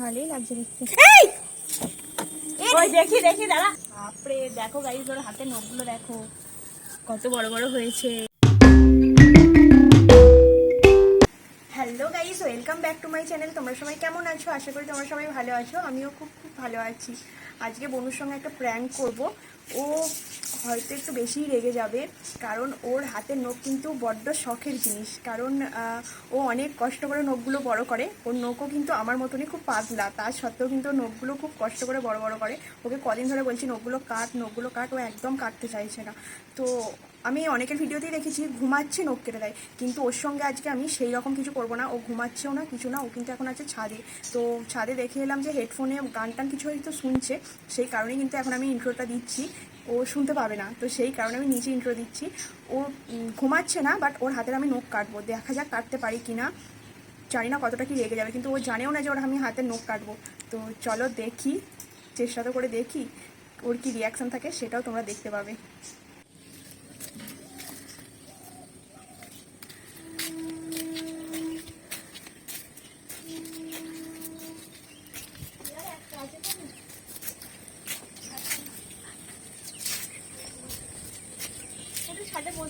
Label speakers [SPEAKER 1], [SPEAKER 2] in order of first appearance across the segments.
[SPEAKER 1] ভালোই লাগছে দেখতে। ওই দেখি দেখি দাঁড়া। বাপরে দেখো গাইজ ওর হাতে নখগুলো দেখো। কত বড় বড় হয়েছে। Hello guys welcome back to my channel তোমরা সবাই কেমন আছো? আশা করি তোমরা সবাই ভালো আছো। আমিও খুব খুব ভালো আছি। আজকে বনুর সঙ্গে একটা প্র্যাঙ্ক করব। ও হয়তো একটু বেশিই রেগে যাবে, কারণ ওর হাতের নখ কিন্তু বড্ড শখের জিনিস। কারণ ও অনেক কষ্ট করে নখগুলো বড় করে। ওর নখও কিন্তু আমার মতনই খুব পাতলা। তার সত্ত্বেও কিন্তু নখগুলো খুব কষ্ট করে বড় বড় করে। ওকে কদিন ধরে বলছি, নখগুলো কাট নখগুলো কাট। ও একদম কাটতে চাইছে না। তো আমি অনেকের ভিডিওতেই দেখেছি, ঘুমাচ্ছে নখ কেটে দেয়। কিন্তু ওর সঙ্গে আজকে আমি সেই রকম কিছু করব না। ও ঘুমাচ্ছেও না, কিছু না, ও কিন্তু এখন আছে ছাদে। তো ছাদে দেখে এলাম যে হেডফোনে গান টান কিছু হয়তো শুনছে। সেই কারণেই কিন্তু এখন আমি ইন্ট্রোটা দিচ্ছি। ও শুনতে পাবে না। তো সেই কারণে আমি নিজে ইন্ট্রো দিচ্ছি। ও ঘুমাচ্ছে না বাট ওর হাতের আমি নখ কাটবো। দেখা যাক কাটতে পারি কি না জানি না কতটা কি রেগে যাবে, কিন্তু ও জানেও না যে ওর আমি হাতের নখ কাটবো। তো চলো দেখি, চেষ্টা তো করে দেখি, ওর কি রিয়াকশান থাকে সেটাও তোমরা দেখতে পাবে ছাদে বসবো তো একটা চেয়ার নিয়ে আসো না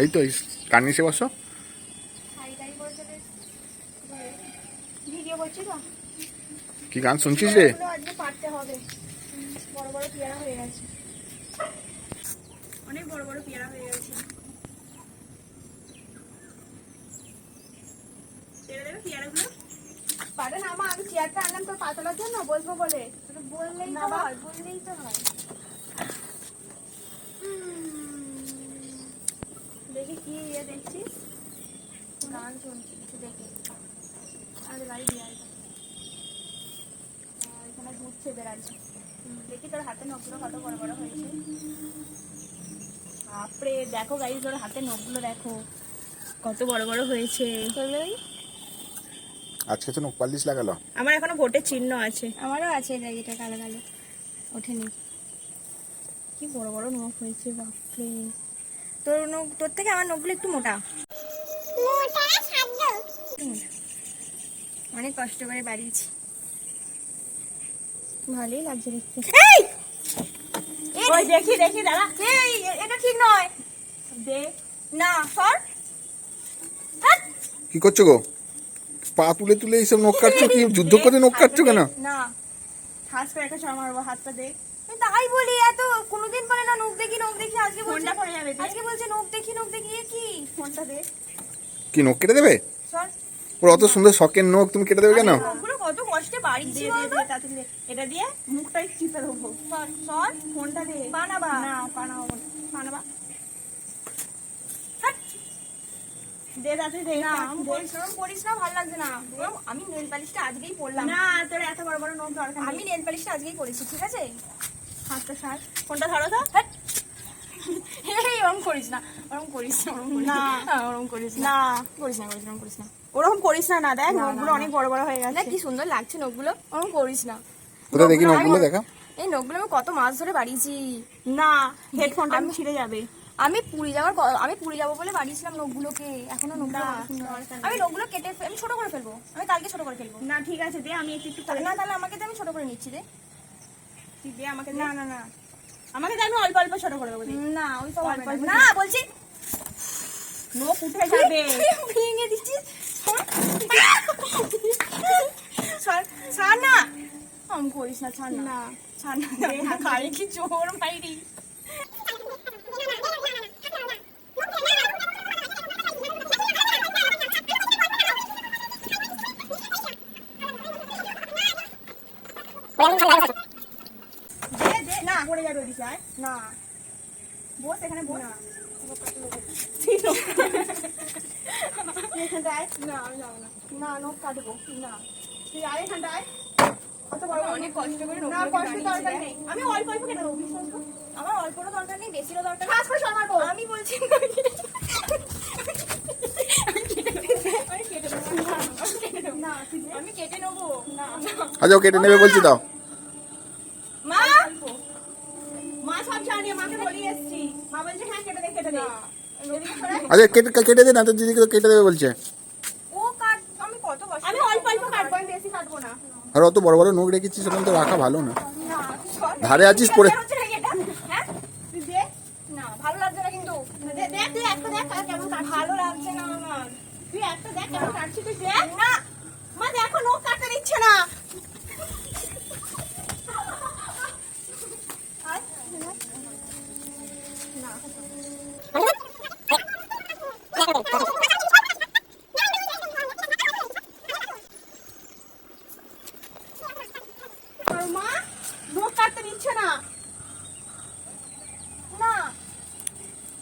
[SPEAKER 2] এই তো এই কার নিচে বসো। কি গান শুনছিস রে?
[SPEAKER 1] এগুলো আজকে পারতে হবে। বড় বড় পেয়ারা হয়ে গেছে। অনেক বড় বড় পেয়ারা হয়ে গেছে। ছেড়ে দেবে পেয়ারাগুলো? পারে না মা আমি চেয়ারটা আনলাম তোর পাতলার জন্য বসবো বলে। বললেই তো হয় বললেই তো হয় দেখি কি ইয়ে দেখছিস? গান শুনছি কিছু দেখি। আরে বাড়ি দিয়ে আসবে এখানে ছেদে রাখছে দেখি তোর হাতে নখগুলো কত বড় বড় হয়েছে। বাপরে দেখো গাইজ তোর হাতে নখগুলো দেখো। কত বড় বড় হয়েছে।
[SPEAKER 2] আজকে তো নখ পালিশ লাগালো।
[SPEAKER 1] আমার এখনও ভোটের চিহ্ন আছে।
[SPEAKER 3] আমারও আছে এটা কালো কালো। ওঠেনি।
[SPEAKER 1] কি বড় বড় নখ হয়েছে বাপরে।
[SPEAKER 3] তোর নখ তোর থেকে আমার নখগুলো একটু মোটা। অনেক কষ্ট করে বাড়িয়েছি।
[SPEAKER 1] ভালোই লাগছে দেখতে। ওই দেখি দেখি
[SPEAKER 3] এই এটা ঠিক নয়।
[SPEAKER 1] দে।
[SPEAKER 3] না সর।
[SPEAKER 2] কি করছ গো? পা তুলে তুলে এইসব নখ কাটছো? কি যুদ্ধ করে নখ কাটছো কেন?
[SPEAKER 1] না। ঠাস করে একটা চড় মারবো হাতটা দে।
[SPEAKER 3] আমি তাই বলি এত কোনোদিন বলে না নখ দেখি নখ দেখি আজকে বলছে
[SPEAKER 1] ফোনটা পড়ে যাবে
[SPEAKER 3] আজকে বলছে নখ দেখি নখ দেখি কি?
[SPEAKER 1] ফোনটা দে।
[SPEAKER 2] কি নখ কেটে দেবে? ওর অত সুন্দর শখের নখ তুমি কেটে দেবে কেন?
[SPEAKER 3] কত কষ্টে বাড়িয়েছি
[SPEAKER 1] দে দে দে তাড়াতাড়ি এটা দিয়ে মুখটাই চিপে দেবো।
[SPEAKER 3] সর সর
[SPEAKER 1] ফোনটা দে।
[SPEAKER 3] বানাবা।
[SPEAKER 1] না বানাবো বানাবা। দে তাড়াতাড়ি দে।
[SPEAKER 3] না আমি পরিশ্রম করিস না ভালো লাগছে না। আমি নেল পালিশটা আজকেই পরলাম।
[SPEAKER 1] না তোর এত বড় বড় নোট দরকার
[SPEAKER 3] আমি নেল পালিশটা আজকেই করেছি ঠিক আছে?
[SPEAKER 1] ছাড় ফোনটা ধরো তো?
[SPEAKER 3] ওরম করিস না। ওরম করিস না ওরম
[SPEAKER 1] না।
[SPEAKER 3] না। ওরম করিস না।
[SPEAKER 1] না
[SPEAKER 3] করিস না করিস না করিস না।
[SPEAKER 1] ওরকম করিস না না দেখ। অনেক বড় বড় হয়ে
[SPEAKER 3] না
[SPEAKER 1] গেছে।
[SPEAKER 3] কি সুন্দর লাগছে নখগুলো। ওরম করিস না।
[SPEAKER 2] কোথায় দেখি
[SPEAKER 3] নখগুলো
[SPEAKER 2] নখগুলো
[SPEAKER 3] আমি-
[SPEAKER 2] দেখা?
[SPEAKER 3] এই নখগুলো আমি কত মাস ধরে বাড়িয়েছি।
[SPEAKER 1] না হেডফোনটা
[SPEAKER 3] আমি-
[SPEAKER 1] ছিঁড়ে যাবে।
[SPEAKER 3] আমি পুরী যাওয়ার আমি পুরী যাব বলে বাড়িয়েছিলাম নখগুলোকে। এখনও নখগুলো। আমি নখগুলো কেটে আমি ছোট করে ফেলব। আমি কালকে ছোট করে ফেলব।
[SPEAKER 1] না ঠিক আছে দে আমি একটু একটু
[SPEAKER 3] না তাহলে আমাকে আমি ছোট করে নিচ্ছি দে।
[SPEAKER 1] তুই দে আমাকে
[SPEAKER 3] না না না।
[SPEAKER 1] আমাকে জানো অল্প অল্প ছোট করে দেবো
[SPEAKER 3] না ওই সব
[SPEAKER 1] অল্প অল্প।
[SPEAKER 3] না। বলছি।
[SPEAKER 1] নোখ উঠে যাবে।
[SPEAKER 3] ভেঙে দিচ্ছি। ছাড় না।
[SPEAKER 1] আমি করিস না ছাড় না। ছাড় না।
[SPEAKER 3] খালি কি চোর মাইরি
[SPEAKER 1] দে দে না আয় না। বস এখানে বস। এখানটায়?
[SPEAKER 3] না আমি যাব না।
[SPEAKER 1] না নোখ কাটবো। না। তুই আয় এখানটায়। কত বড় বড়
[SPEAKER 3] অনেক কষ্ট করে
[SPEAKER 1] না। কষ্ট দরকার নেই। আমি অল্প অল্প কেটে দেবো
[SPEAKER 3] আমার অল্পরও দরকার নেই বেশিরও দরকার
[SPEAKER 1] করে সর
[SPEAKER 3] আমি বলছি
[SPEAKER 2] ও কেটে নেবে বলছি দাও
[SPEAKER 3] মা
[SPEAKER 1] নিয়ে মাকে বলিয়ে এসেছি মা বলছে হ্যাঁ কেটে দে কেটে দে সরা।
[SPEAKER 2] আচ্ছা কেটে কেটে দে না তো দিদিকে তো কেটে দেবে বলছে।
[SPEAKER 3] ও কাট আমি কত বছর?
[SPEAKER 1] আমি অল্প অল্প কাটবো আমি বেশি কাটবো না।
[SPEAKER 2] আর অত বড় বড় নোখ রেখেছিস সেরকম তো রাখা ভালো না। ধারে আছিস
[SPEAKER 1] নাকি এটা। হ্যাঁ? তুই
[SPEAKER 3] না ভালো লাগছে না কিন্তু।
[SPEAKER 1] দে দেখ একটা দেখ কেমন কাটছিস।
[SPEAKER 3] ভালো লাগছে না আমার।
[SPEAKER 1] তুই একটা দেখ কেমন কাটছিস তুই দেখ না। মা দেখো নখ কাটতে দিচ্ছে না।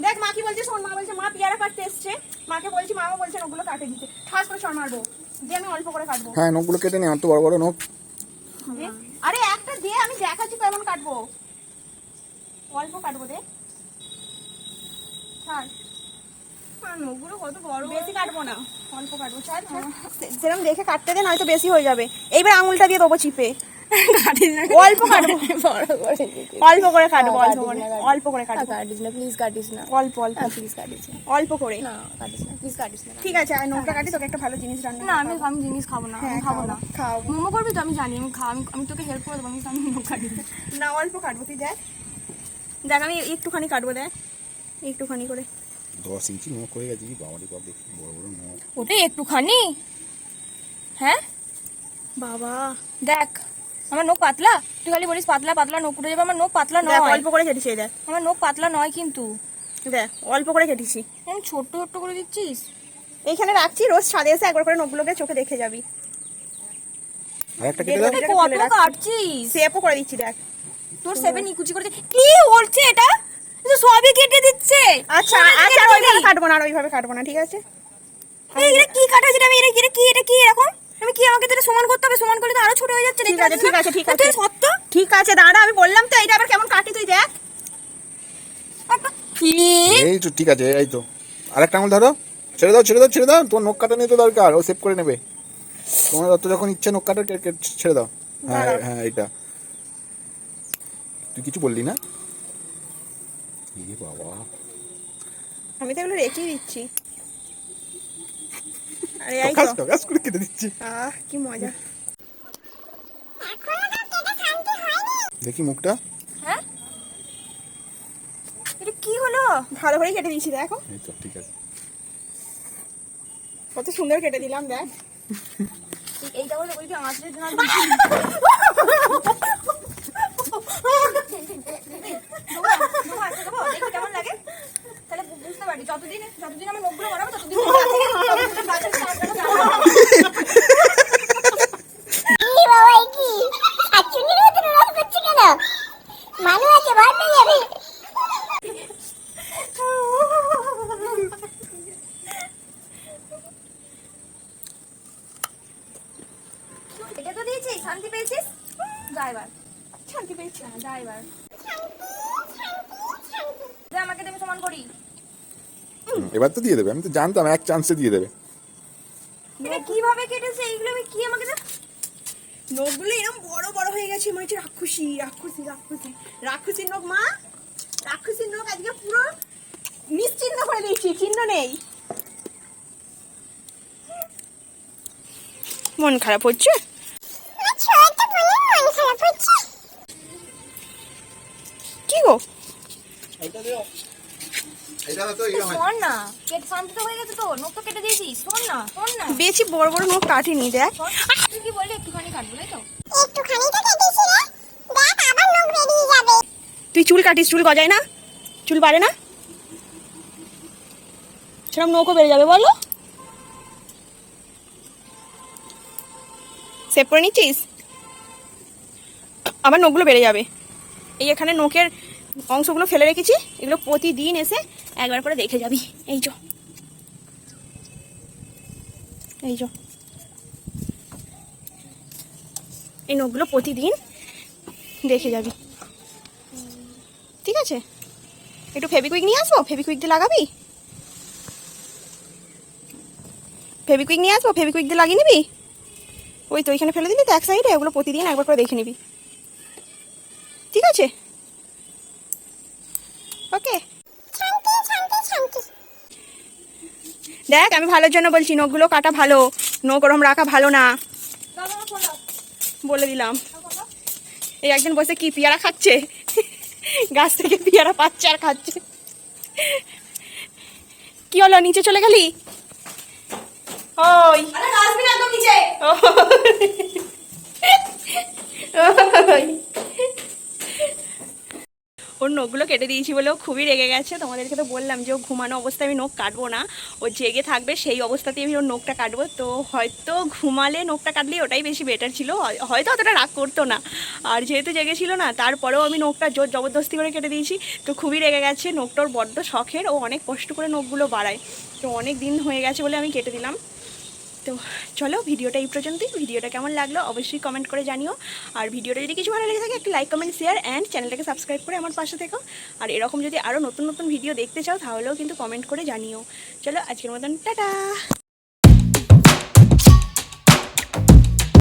[SPEAKER 1] দেখ মা কি বলছে শোন মা বলছে মা পেয়ারা কাটতে এসছে। মাকে বলছি মামা বলছে ওগুলো কাটে দিতে। ঠাস করে মারবো দিয়ে আমি অল্প করে কাটবো।
[SPEAKER 2] হ্যাঁ নোখগুলো কেটে নে অত বড় বড় নোখ।
[SPEAKER 1] আরে একটা দে আমি দেখাচ্ছি কেমন কাটবো। অল্প কাটবো দে। ছাড়
[SPEAKER 3] নখগুলো কত বড়
[SPEAKER 1] বেশি কাটবো না। অল্প কাটবো। ছাড় ছাড়। সেরকম দেখে কাটতে দে নয়তো বেশি হয়ে যাবে। এইবার আঙুলটা দিয়ে দেবো চিপে। অল্প কাটবো।
[SPEAKER 3] করে
[SPEAKER 1] অল্প করে কাটবো অল্প করে অল্প করে কাটবো।
[SPEAKER 3] কাটিস না প্লিজ কাটিস না।
[SPEAKER 1] অল্প অল্প।
[SPEAKER 3] প্লিজ কাটিস না।
[SPEAKER 1] অল্প করে।
[SPEAKER 3] না কাটিস না প্লিজ কাটিস না
[SPEAKER 1] ঠিক আছে আর নোকটা কাটি তোকে একটা ভালো জিনিস রান্না
[SPEAKER 3] না আমি আমি জিনিস খাব না আমি
[SPEAKER 1] হ্যাঁ,
[SPEAKER 3] খাব না।
[SPEAKER 1] খাও।
[SPEAKER 3] মোমো করবি তো? আমি জানি আমি খা আমি তোকে হেল্প করে দেবো আমি আমি কাটি
[SPEAKER 1] না অল্প কাটবো তুই দেখ। দেখ আমি একটুখানি কাটবো দেখ। একটুখানি করে।
[SPEAKER 2] দশ ইঞ্চি নোখ হয়ে গেছে? কি বাবারি বাপ দেখি বড় বড় নোখ
[SPEAKER 3] ওটাই একটুখানি। হ্যাঁ?
[SPEAKER 1] বাবা।
[SPEAKER 3] দেখ আমার নখ পাতলা। তুই খালি বলিস পাতলা পাতলা নখ উঠে যাবে আমার নখ পাতলা নয়।
[SPEAKER 1] অল্প করে কেটেছি এই দেখ।
[SPEAKER 3] আমার নখ পাতলা নয় কিন্তু।
[SPEAKER 1] দেখ অল্প করে কেটেছি।
[SPEAKER 3] ছোট্ট ছোট্ট করে দিচ্ছিস?
[SPEAKER 1] এইখানে রাখছি রোজ ছাদে এসে একবার করে নখগুলোকে চোখে দেখে যাবি।
[SPEAKER 2] আর একটা কেটে দাও
[SPEAKER 3] কত কাটছিস।
[SPEAKER 1] সেপও করে দিচ্ছি দেখ।
[SPEAKER 3] তোর সেভেন ইকুচি করে কি বলছে এটা? সবই কেটে দিচ্ছে।
[SPEAKER 1] আচ্ছা আচ্ছা ওইভাবে কাটবো না আর ওইভাবে কাটবো না ঠিক আছে?
[SPEAKER 3] এটা কি কাটা যেটা আমি এটা কি এটা কি এরকম? আমি কি আমাকে তাহলে সমান করতে হবে? সমান করলে তো আরও ছোট হয়ে যাচ্ছে
[SPEAKER 1] ঠিক আছে ঠিক আছে ঠিক আছে।
[SPEAKER 3] সত্য?
[SPEAKER 1] ঠিক আছে দাঁড়া আমি বললাম তো এটা আবার কেমন কাটি তুই দেখ।
[SPEAKER 2] এই তো ঠিক আছে এই তো। আর একটা আঙুল ধরো। ছেড়ে দাও ছেড়ে দাও ছেড়ে দাও তোমার নোখ কাটা নিয়ে তো দরকার ও সেভ করে নেবে। তোমার যত যখন ইচ্ছে নোখ কাটা ছেড়ে দাও। হ্যাঁ হ্যাঁ এটা তুই কিছু বললি না? বাবা।
[SPEAKER 1] আমি তো এগুলো রেখেই দিচ্ছি। আরে এই তো।
[SPEAKER 2] টকাস করে কেটে দিচ্ছি।
[SPEAKER 1] আহ কি মজা।
[SPEAKER 2] দেখি মুখটা।
[SPEAKER 3] হ্যাঁ? এটা কি হলো?
[SPEAKER 1] ভালো করে কেটে দিচ্ছি দেখো।
[SPEAKER 2] এই তো ঠিক আছে।
[SPEAKER 1] কত সুন্দর কেটে দিলাম দেখ।
[SPEAKER 3] এই- এইটা বলে বলি আঁচড়ে দেখি কেমন লাগে তাহলে বু- বুঝতে পারি যতদিন যতদিন আমার নখগুলো বাড়াবো ততদিন এটা তো দিয়েছিস শান্তি পেয়েছিস? যা শান্তি পেয়েছি হ্যাঁ যা এবার যা আমাকে দেবে সমান করি।
[SPEAKER 2] এবার তো দিয়ে দেবে আমি তো জানতাম এক চান্সে দিয়ে দেবে।
[SPEAKER 3] এটা কীভাবে কেটেছে? এইগুলো আমি কি আমাকে
[SPEAKER 1] নখগুলো এরকম বড় বড় হয়ে গেছে মনে হচ্ছে রাক্ষসী রাক্ষসী রাক্ষসী। রাক্ষসীর নখ মা! রাক্ষসীর নখ আজকে পুরো নিশ্চিহ্ন করে দিয়েছি চিহ্ন নেই। মন খারাপ হচ্ছে?
[SPEAKER 4] ছোট বলে মন খারাপ হচ্ছে।
[SPEAKER 1] কি গো?
[SPEAKER 3] শোন না
[SPEAKER 1] বেশি বড় বড় নখ কাটিনি দেখ।
[SPEAKER 3] তুই কি বললি একটুখানি কাটবো তাই তো?
[SPEAKER 4] একটুখানি তো কেটেছি রে। দেখ আবার নখ বেরিয়ে যাবে।
[SPEAKER 1] তুই চুল কাটিস চুল গজায় না? চুল বাড়ে না? সেরকম নৌকো বেড়ে যাবে বলো। সেভ করে নিচ্ছিস? আবার নখগুলো বেড়ে যাবে। এই এখানে নখের অংশগুলো ফেলে রেখেছি, এগুলো প্রতিদিন এসে একবার করে দেখে যাবি। এই যো। এই যো। এই নখগুলো প্রতিদিন দেখে যাবি। ঠিক আছে? একটু ফেবিকুইক নিয়ে আসব? ফেবিকুইক দিয়ে লাগাবি? ফেবিকুইক নিয়ে আসব? ফেবিকুইক দিয়ে লাগিয়ে নিবি? ওই তো ওইখানে ফেলে দিলি তো এক সাইডে, ওগুলো প্রতিদিন একবার করে দেখে নিবি। ঠিক আছে? ওকে। দেখ আমি ভালোর জন্য বলছি নখগুলো কাটা ভালো নখ ওরম রাখা ভালো না। বলে দিলাম। এই একজন বসে কি পেয়ারা খাচ্ছে? গাছ থেকে পেয়ারা পাচ্ছে আর খাচ্ছে। কি হলো নিচে চলে গেলি? ওই। ওর নখগুলো কেটে দিয়েছি বলে ও খুবই রেগে গেছে। তোমাদেরকে তো বললাম যে ও ঘুমানো অবস্থায় আমি নখ কাটবো না। ও জেগে থাকবে, সেই অবস্থাতেই আমি ওর নখটা কাটবো। তো হয়তো ঘুমালে নখটা কাটলে ওটাই বেশি বেটার ছিল। হয়তো অতটা রাগ করতো না। আর যেহেতু জেগেছিল না, তারপরেও আমি নখটা জোর জবরদস্তি করে কেটে দিয়েছি। তো খুবই রেগে গেছে, নখটা ওর বড্ড শখের। ও অনেক কষ্ট করে নখগুলো বাড়ায়। তো অনেক দিন হয়ে গেছে বলে আমি কেটে দিলাম। তো চলো ভিডিওটা এই পর্যন্তই। ভিডিওটা কেমন লাগল অবশ্যই কমেন্ট করে জানিও। আর ভিডিওটা যদি কিছু ভালো লেগে থাকে, একটা লাইক কমেন্ট শেয়ার অ্যান্ড চ্যানেলটাকে সাবস্ক্রাইব করে আমার পাশে থেকো। আর এরকম যদি আরও নতুন নতুন ভিডিও দেখতে চাও, তাহলেও কিন্তু কমেন্ট করে জানিও। চলো আজকের মতন, টাটা!